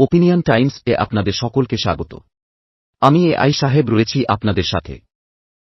Opinion Times এ আপনাদের সকলকে স্বাগত। আমি এ আই সাহেব রয়েছি আপনাদের সাথে।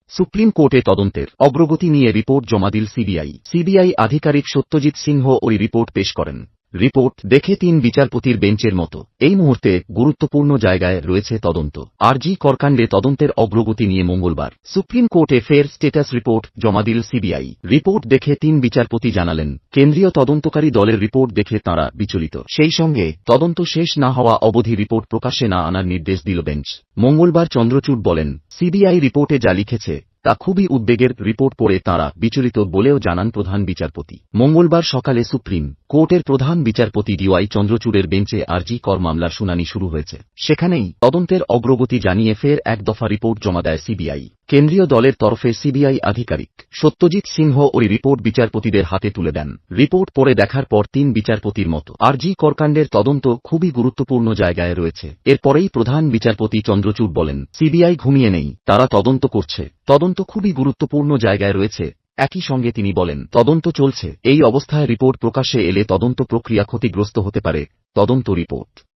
সুপ্রিম কোর্টে তদন্তের অগ্রগতি নিয়ে রিপোর্ট জমা দিল সিবিআই। সিবিআই আধিকারিক সত্যজিৎ সিংহ ওই রিপোর্ট পেশ করেন। রিপোর্ট দেখে তিন বিচারপতির বেঞ্চের মতো। এই মুহূর্তে গুরুত্বপূর্ণ জায়গায় রয়েছে তদন্ত। আরজি করকাণ্ডে তদন্তের অগ্রগতি নিয়ে মঙ্গলবার সুপ্রিম কোর্টে ফের স্টেটাস রিপোর্ট জমা দিল সিবিআই। রিপোর্ট দেখে তিন বিচারপতি জানালেন, কেন্দ্রীয় তদন্তকারী দলের রিপোর্ট দেখে তাঁরা বিচলিত। সেই সঙ্গে তদন্ত শেষ না হওয়া অবধি রিপোর্ট প্রকাশে না আনার নির্দেশ দিল বেঞ্চ। মঙ্গলবার চন্দ্রচূড় বলেন, সিবিআই রিপোর্টে যা লিখেছে তা খুবই উদ্বেগের রিপোর্ট পড়ে তাঁরা বিচলিত বলেও জানান প্রধান বিচারপতি। মঙ্গলবার সকালে সুপ্রিম কোর্টের প্রধান বিচারপতি ডিওয়াই চন্দ্রচূড়ের বেঞ্চে আরজি কর মামলার শুনানি শুরু হয়েছে। সেখানেই তদন্তের অগ্রগতি জানিয়ে ফের এক দফা রিপোর্ট জমা দেয় সিবিআই। কেন্দ্রীয় দলের তরফে সিবিআই আধিকারিক সত্যজিৎ সিংহ ওই রিপোর্ট বিচারপতিদের হাতে তুলে দেন। রিপোর্ট পড়ে দেখার পর তিন বিচারপতির মতো আরজি করকাণ্ডের তদন্ত খুবই গুরুত্বপূর্ণ জায়গায় রয়েছে। এরপরেই প্রধান বিচারপতি চন্দ্রচূড় বলেন, সিবিআই ঘুমিয়ে নেই, তারা তদন্ত করছে। তদন্ত খুবই গুরুত্বপূর্ণ জায়গায় রয়েছে। একই সঙ্গে তিনি বলেন, তদন্ত চলছে। এই অবস্থায় রিপোর্ট প্রকাশে এলে তদন্ত প্রক্রিয়া ক্ষতিগ্রস্ত হতে পারে। তদন্ত রিপোর্ট।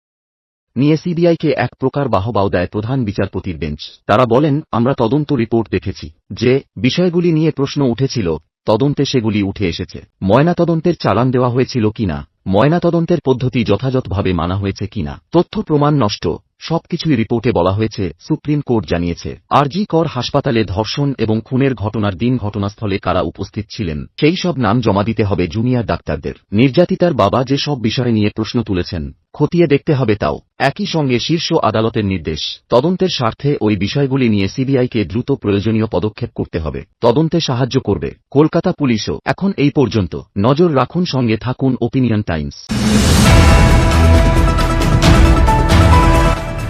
নিয়ে সিবিআইকে এক প্রকার বাহবাও দেয় প্রধান বিচারপতির বেঞ্চ। তারা বলেন, আমরা তদন্ত রিপোর্ট দেখেছি, যে বিষয়গুলি নিয়ে প্রশ্ন উঠেছিল, তদন্তে সেগুলি উঠে এসেছে। ময়নাতদন্তের চালান দেওয়া হয়েছিল কিনা ময়নাতদন্তের পদ্ধতি যথাযথভাবে মানা হয়েছে কিনা, তথ্য প্রমাণ নষ্ট সবকিছুই রিপোর্টে বলা হয়েছে, সুপ্রিম কোর্ট জানিয়েছে। আরজি কর হাসপাতালে ধর্ষণ এবং খুনের ঘটনার দিন ঘটনাস্থলে কারা উপস্থিত ছিলেন, সেই সব নাম জমা দিতে হবে জুনিয়র ডাক্তারদের। নির্যাতিতার বাবা যে সব বিষয় নিয়ে প্রশ্ন তুলেছেন, খতিয়ে দেখতে হবে তাও। একই সঙ্গে শীর্ষ আদালতের নির্দেশ, তদন্তের স্বার্থে ওই বিষয়গুলি নিয়ে সিবিআইকে দ্রুত প্রয়োজনীয় পদক্ষেপ করতে হবে। তদন্তে সাহায্য করবে কলকাতা পুলিশও। এখন এই পর্যন্ত, নজর রাখুন সঙ্গে থাকুন ওপিনিয়ন টাইমস